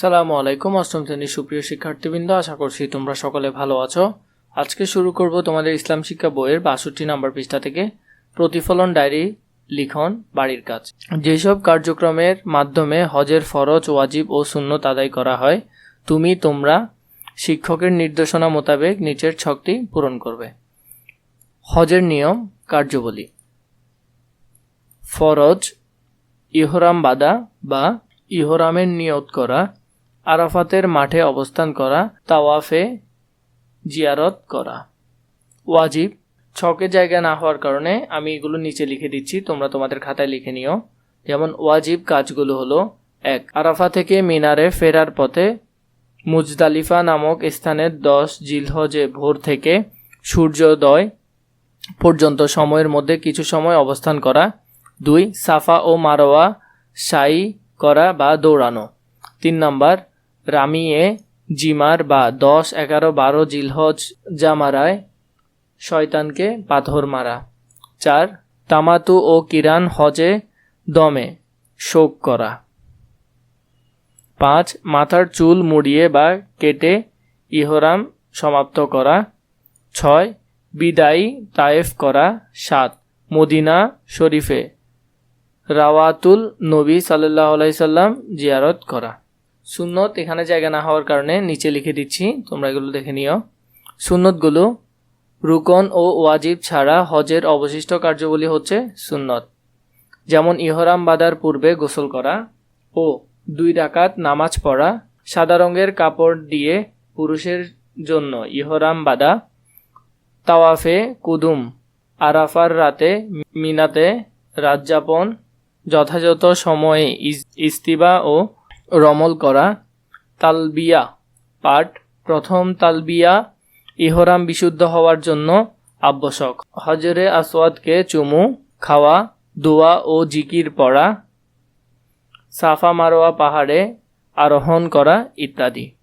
সালামু আলাইকুম, অষ্টম শ্রেণির সুপ্রিয় শিক্ষার্থীবৃন্দ, আশা করছি তোমরা সকলে ভালো আছো। আজকে শুরু করব তোমাদের ইসলাম শিক্ষা বইয়ের বাষট্টি নম্বর পৃষ্ঠা থেকে। প্রতিফলন ডায়েরি, লিখন, বাড়ির কাজ। যেসব কার্যক্রমের মাধ্যমে হজের ফরজ, ওয়াজিব ও সুন্নত আদায় করা হয়, তুমি, তোমরা শিক্ষকের নির্দেশনা মোতাবেক নিচের ছকটি পূরণ করবে। হজের নিয়ম, কার্যবলী। ফরজ, ইহরাম বাদা বা ইহরামের নিয়ত করা আরাফাতের মাঠে অবস্থান করা, তাওয়াফে জিয়ারত করা। ওয়াজিব, ছকে জায়গা না হওয়ার কারণে আমি এগুলো নিচে লিখে দিচ্ছি, তোমরা তোমাদের খাতায় লিখে নিও। যেমন, ওয়াজিব কাজগুলো হলো, এক, আরাফা থেকে মিনারে ফেরার পথে মুজদালিফা নামক স্থানের দশ জিলহজে ভোর থেকে সূর্যোদয় পর্যন্ত সময়ের মধ্যে কিছু সময় অবস্থান করা। দুই, সাফা ও মারোয়া সাই করা বা দৌড়ানো। তিন নম্বর রামিয়ে, জিমার বা দশ, এগারো, বারো জিলহজ জামারায় শয়তানকে পাথর মারা। চার, তামাতু ও কিরান হজে দমে, শোক করা। পাঁচ, মাথার চুল মুড়িয়ে বা কেটে ইহরাম সমাপ্ত করা। ছয়, বিদায়ী তায়েফ করা। সাত, মদিনা শরীফে রাওয়াতুল নবী সাল্লাহ আলাইসাল্লাম জিয়ারত করা। সুন্নত এখানে জায়গা না হওয়ার কারণে নিচে লিখে দিচ্ছি, তোমরা এগুলো দেখে নিও। সুন্নতগুলো রুকন ও ওয়াজিব ছাড়া হজের অবশিষ্ট কার্যবলী হচ্ছে সুন্নত। যেমন ইহরাম বাদার পূর্বে গোসল করা ও দুই ডাকাত নামাজ পড়া, সাদা রঙের কাপড় দিয়ে পুরুষের জন্য ইহরাম বাদা তাওয়াফে কুদুম, আরাফার রাতে মিনাতে রাতযাপন যথাযথ সময়ে ইস- ইস্তিবা ও রমল করা। তালবিয়া, পাঠ। প্রথম তালবিয়া ইহরাম বিশুদ্ধ হওয়ার জন্য আবশ্যক। হজরে আসওয়াদকে চুমু, খাওয়া, দোয়া ও জিকির পড়া, সাফা মারোয়া পাহাড়ে আরোহণ করা ইত্যাদি।